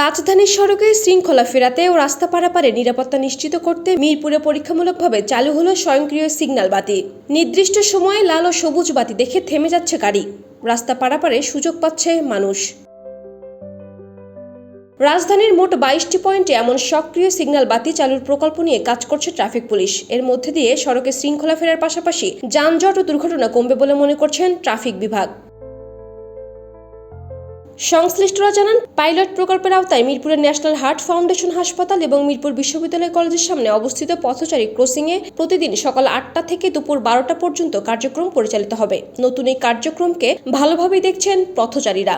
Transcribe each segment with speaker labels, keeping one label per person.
Speaker 1: রাজধানীর সড়কে শৃঙ্খলা ফেরাতে ও রাস্তা পারাপারে নিরাপত্তা নিশ্চিত করতে মিরপুরে পরীক্ষামূলকভাবে চালু হলো স্বয়ংক্রিয় সিগন্যাল বাতি। নির্দিষ্ট সময়ে লাল ও সবুজ বাতি দেখে থেমে যাচ্ছে গাড়ি। রাস্তা পারাপারে সুযোগ পাচ্ছে মানুষ। রাজধানীর মোট বাইশটি পয়েন্টে এমন সক্রিয় সিগন্যাল বাতি চালুর প্রকল্প নিয়ে কাজ করছে ট্রাফিক পুলিশ। এর মধ্যে দিয়ে সড়কে শৃঙ্খলা ফেরার পাশাপাশি যানজট ও দুর্ঘটনা কমবে বলে মনে করছেন ট্রাফিক বিভাগ। সংশ্লিষ্টরা জানান, পাইলট প্রকল্পের আওতায় মিরপুরের ন্যাশনাল হার্ট ফাউন্ডেশন হাসপাতাল এবং মিরপুর বিশ্ববিদ্যালয় কলেজের সামনে অবস্থিত পথচারী ক্রসিংয়ে প্রতিদিন সকাল আটটা থেকে দুপুর বারোটা পর্যন্ত কার্যক্রম পরিচালিত হবে। নতুন এই কার্যক্রমকে ভালোভাবেই দেখছেন পথচারীরা।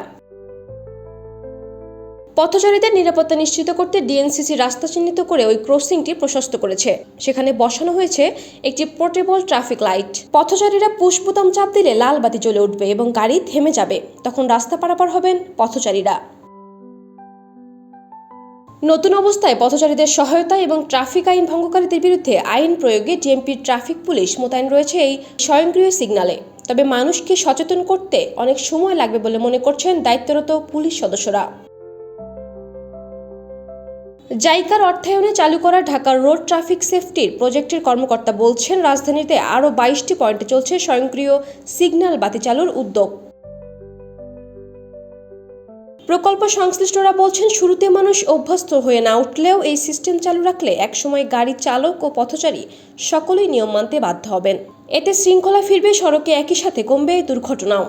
Speaker 1: পথচারীদের নিরাপত্তা নিশ্চিত করতে ডিএনসিসি রাস্তা চিহ্নিত করে ওই ক্রসিংটি প্রশস্ত করেছে। সেখানে বসানো হয়েছে একটি পোর্টেবল ট্রাফিক লাইট। পথচারীরা পুশ বোতাম চাপ দিলে লাল বাতি জ্বলে উঠবে এবং গাড়ি থেমে যাবে। তখন রাস্তা পারাপার হবেন পথচারীরা। নতুন অবস্থায় পথচারীদের সহায়তা এবং ট্রাফিক আইন ভঙ্গকারীদের বিরুদ্ধে আইন প্রয়োগে ডিএমপির ট্রাফিক পুলিশ মোতায়েন রয়েছে এই স্বয়ংক্রিয় সিগন্যালে তবে মানুষকে সচেতন করতে অনেক সময় লাগবে বলে মনে করছেন দায়িত্বরত পুলিশ সদস্যরা। জাইকার অর্থায়নে চালু করা ঢাকার রোড ট্রাফিক সেফটির প্রজেক্টের কর্মকর্তা বলছেন, রাজধানীতে আরও বাইশটি পয়েন্টে চলছে স্বয়ংক্রিয় সিগন্যাল বাতি চালুর উদ্যোগ। প্রকল্প সংশ্লিষ্টরা বলছেন, শুরুতে মানুষ অভ্যস্ত হয়ে না উঠলেও এই সিস্টেম চালু রাখলে একসময় গাড়ি চালক ও পথচারী সকলেই নিয়ম মানতে বাধ্য হবেন। এতে শৃঙ্খলা ফিরবে, সড়কে একই সাথে কমবে দুর্ঘটনাও।